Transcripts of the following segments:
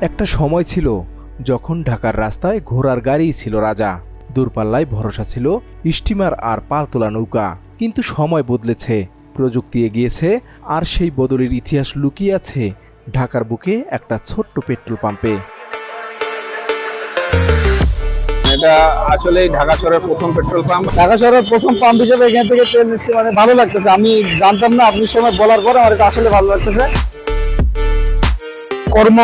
একটা সময় ছিল যখন ঢাকার রাস্তায় ঘোড়ার গাড়ি ছিল রাজা। দূরপাল্লায় ভরসা ছিল স্টিমার আর পালতোলা নৌকা। কিন্তু সময় বদলেছে প্রযুক্তি এগিয়েছে আর সেই বদলের ইতিহাস লুকিয়ে আছে ঢাকার বুকে একটা ছোট্ট পেট্রোল পাম্পে। এটা আসলে ঢাকা শহরের প্রথম পেট্রোল পাম্প। ঢাকা শহরের প্রথম পাম্প হিসেবে এখান থেকে তেল নিচ্ছি মানে ভালো লাগতেছে। আমি জানতাম না আপনি সময় বলার পরে আমার এটা আসলে ভালো লাগতেছে। কর্ম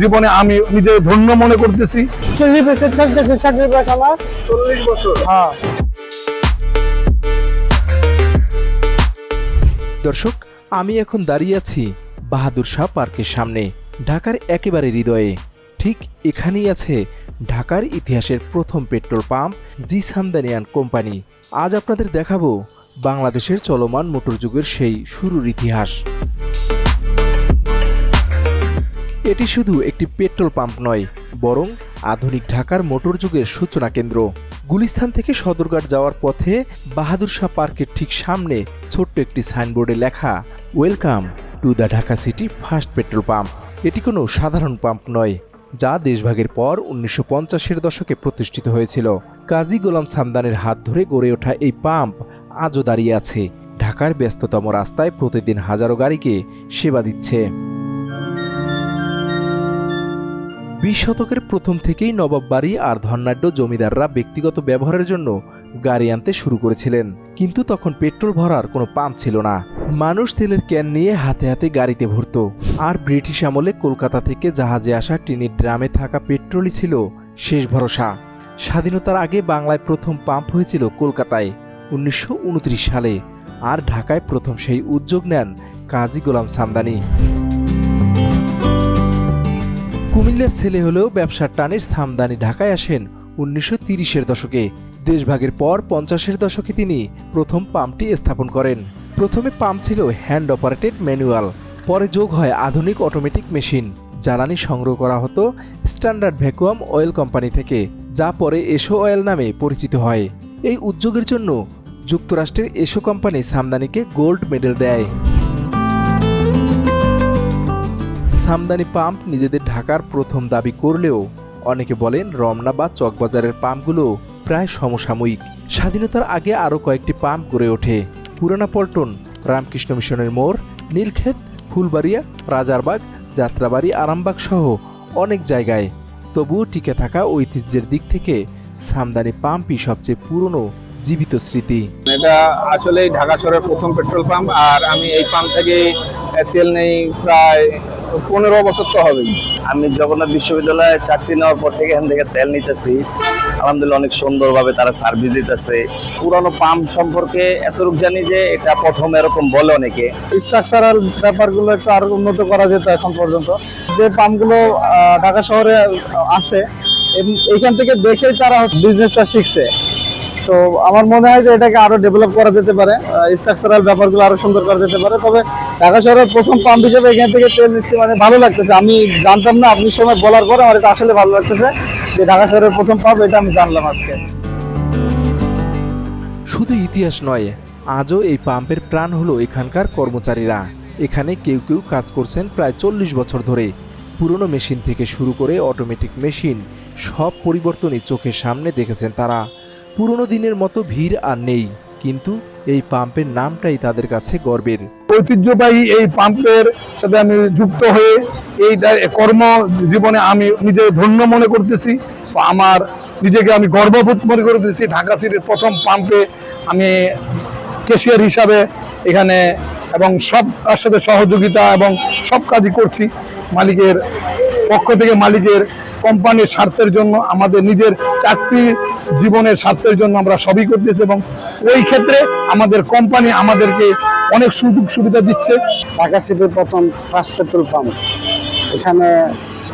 জীবনে আমি নিজে ধন্য মনে করতেছি। চল্লিশ বছর থাকতেছে চাকরির বয়স আমার? চল্লিশ বছর। হ্যাঁ। দর্শক আমি এখন দাঁড়িয়ে আছি বাহাদুর শাহ পার্কের সামনে ঢাকার একেবারে হৃদয়ে। ঠিক এখানেই আছে ঢাকার ইতিহাসের প্রথম পেট্রোল পাম্প জি সামদানিয়ান কোম্পানি। আজ আপনাদের দেখাবো বাংলাদেশের চলমান মোটর যুগের সেই শুরুর ইতিহাস। এটি শুধু একটি পেট্রোল পাম্প নয়, বরং আধুনিক ঢাকার মোটর যুগের সূচনা কেন্দ্র। গুলিস্থান থেকে সদরঘাট যাওয়ার পথে বাহাদুর শাহ পার্কের ঠিক সামনে ছোট্ট একটি সাইনবোর্ডে লেখা, welcome to the Dhaka city first petrol pump. এটি কোনো সাধারণ পাম্প নয়, যা দেশভাগের পর উনিশশো পঞ্চাশের দশকে প্রতিষ্ঠিত হয়েছিল। কাজী গোলাম সামদানের হাত ধরে গড়ে ওঠা এই পাম্প আজও দাঁড়িয়ে আছে। ঢাকার ব্যস্ততম রাস্তায় প্রতিদিন হাজারো গাড়িকে সেবা দিচ্ছে। বিশ শতকের প্রথম থেকেই নবাব বাড়ি আর ধনাঢ্য জমিদাররা ব্যক্তিগত ব্যবহারের জন্য গাড়ি আনতে শুরু করেছিলেন। কিন্তু তখন পেট্রোল ভরার কোনো পাম্প ছিল না। মানুষ তেলের ক্যান নিয়ে হাতে হাতে গাড়িতে ভরত। আর ব্রিটিশ আমলে কলকাতা থেকে জাহাজে আসা টিনের ড্রামে থাকা পেট্রোলই ছিল শেষ ভরসা। স্বাধীনতার আগে বাংলায় প্রথম পাম্প হয়েছিল কলকাতায় উনিশশো উনত্রিশ সালে। আর ঢাকায় প্রথম সেই উদ্যোগ নেন কাজী গোলাম সামদানি। কুমিল্লার ছেলে হলেও ব্যবসার টানের সামদানি ঢাকায় আসেন উনিশশো তিরিশের দশকে। দেশভাগের পর পঞ্চাশের দশকে তিনি প্রথম পাম্পটি স্থাপন করেন। প্রথমে পাম্প ছিল হ্যান্ড অপারেটেড ম্যানুয়াল, পরে যোগ হয় আধুনিক অটোমেটিক মেশিন, জ্বালানি সংগ্রহ করা হতো স্ট্যান্ডার্ড ভ্যাকুয়াম অয়েল কোম্পানি থেকে, যা পরে এসো অয়েল নামে পরিচিত হয়। এই উদ্যোগের জন্য যুক্তরাষ্ট্রের এসো কোম্পানি সামদানিকে গোল্ড মেডেল দেয়। সামদানি পাম্প নিজেদের ঢাকার প্রথম দাবি করলেও অনেকে বলেন রমনা বা চকবাজারের পাম্পগুলো প্রায় সমসাময়িক। স্বাধীনতার আগে আরও কয়েকটি পাম্প গড়ে ওঠে। পুরানা পল্টন, রামকৃষ্ণ মিশনের মোড়, নীলক্ষেত, ফুলবাড়িয়া, রাজারবাগ, যাত্রাবাড়ি, আরামবাগ সহ অনেক জায়গায়। তবুও টিকে থাকা ঐতিহ্যের দিক থেকে সামদানি পাম্পই সবচেয়ে পুরনো, জীবিত স্মৃতি। এটা আসলে ঢাকা শহরের প্রথম পেট্রোল পাম্প, আর আমি এই পাম্প থেকে তেল নেই, প্রায় পনেরো বছর তো হবেই। আমি জগন্নাথ বিশ্ববিদ্যালয়ে চাকরি নেওয়ার পর থেকে এখান থেকে তেল নিতেছি। আলহামদুলিল্লাহ অনেক সুন্দরভাবে তারা সার্ভিস দিতেছে। পুরানো পাম্প সম্পর্কে এতটুকু জানি যে এটা প্রথম এরকম বলে অনেকে। স্ট্রাকচারাল ব্যাপারগুলো একটু আরও উন্নত করা যেত এখন পর্যন্ত। যে পাম্পগুলো আহ, ঢাকা শহরে আছে এইখান থেকে দেখেই তারা বিজনেসটা শিখছে। তো আমার মনে হয় যে এটাকে আরও ডেভেলপ করা যেতে পারে। স্ট্রাকচারাল ব্যাপারগুলো আরও সুন্দর করা যেতে পারে। তবে ঢাকা শহরের প্রথম পাম্প হিসেবে এখান থেকে তেল নিচ্ছি মানে ভালো লাগতেছে। আমি জানতাম না, আপনি সময় বলার পরে আমার এটা আসলে ভালো লাগতেছে যে ঢাকা শহরের প্রথম পাম্প এটা আমি জানলাম আজকে। শুধু ইতিহাস নয়, আজও এই পাম্পের প্রাণ হলো এখানকার কর্মচারীরা। এখানে কেউ কেউ কাজ করছেন প্রায় চল্লিশ বছর ধরে। পুরনো মেশিন থেকে শুরু করে অটোমেটিক মেশিন সব পরিবর্তনই চোখের সামনে দেখেছেন তারা। পুরনো দিনের মতো ভিড় আর নেই, কিন্তু এই পাম্পের নামটাই তাদের কাছে গর্বের। ঐতিহ্যবাহী এই পাম্পের সাথে আমি যুক্ত হয়ে এই কর্ম জীবনে আমি নিজে ধন্য মনে করতেছি আমার নিজেকে আমি গর্ববোধ মনে করতেছি। ঢাকা সিটির প্রথম পাম্পে আমি কেশিয়ার হিসাবে এখানে এবং সব তার সাথে সহযোগিতা এবং সব কাজই করছি। মালিকের পক্ষ থেকে মালিকের কোম্পানির স্বার্থের জন্য আমাদের নিজের চাকরি জীবনের স্বার্থের জন্য আমরা সবই করতেছি এবং ওই ক্ষেত্রে আমাদের কোম্পানি আমাদেরকে অনেক সুযোগ সুবিধা দিচ্ছে ঢাকা সিটির প্রথম ফার্স্ট পেট্রোল পাম্প এখানে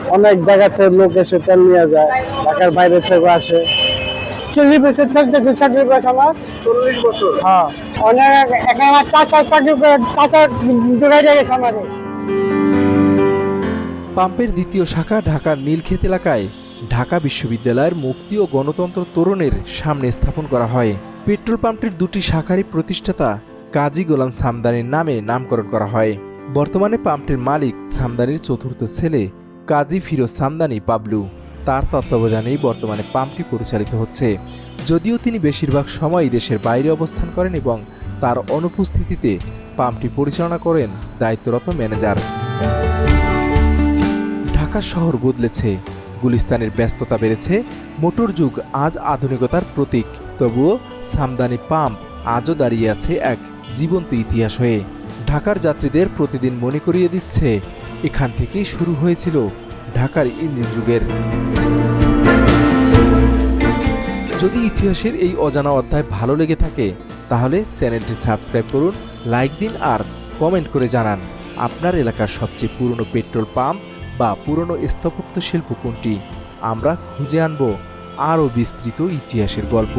অনেক জায়গা থেকে লোক এসে তেল নিয়ে যায় ঢাকার বাইরে থেকে আসে চল্লিশ বছর বয়স আমার চল্লিশ বছর হ্যাঁ অনেক এখানে আমার চাচা চাকরি করে চাচা জোগাই গেছে আমার পাম্পের দ্বিতীয় শাখা ঢাকার নীলক্ষেত এলাকায়। ঢাকা বিশ্ববিদ্যালয়ের মুক্তি ও গণতন্ত্র তরুণের সামনে স্থাপন করা হয়। পেট্রোল পাম্পটির দুটি শাখারই প্রতিষ্ঠাতা কাজী গোলাম সামদানির নামে নামকরণ করা হয়। বর্তমানে পাম্পটির মালিক সামদানির চতুর্থ ছেলে কাজী ফিরোজ সামদানি পাবলু। তার তত্ত্বাবধানেই বর্তমানে পাম্পটি পরিচালিত হচ্ছে। যদিও তিনি বেশিরভাগ সময়ই দেশের বাইরে অবস্থান করেন এবং তার অনুপস্থিতিতে পাম্পটি পরিচালনা করেন দায়িত্বরত ম্যানেজার। ঢাকা শহর বদলেছে, গুলিস্তানের ব্যস্ততা বেড়েছে, মোটর যুগ আজ আধুনিকতার প্রতীক। তবুও সামদানি পাম্প আজও দাঁড়িয়ে আছে এক জীবন্ত ইতিহাস হয়ে। ঢাকার যাত্রীদের প্রতিদিন মনে করিয়ে দিচ্ছে, এখান থেকেই শুরু হয়েছিল ঢাকার ইঞ্জিন যুগের। যদি ইতিহাসের এই অজানা অধ্যায় ভালো লেগে থাকে, তাহলে চ্যানেলটি সাবস্ক্রাইব করুন, লাইক দিন আর কমেন্ট করে জানান। আপনার এলাকার সবচেয়ে পুরনো পেট্রোল পাম্প বা পুরনো স্থাপত্য শিল্প কোনটি? আমরা খুঁজে আনব আরও বিস্তৃত ইতিহাসের গল্প।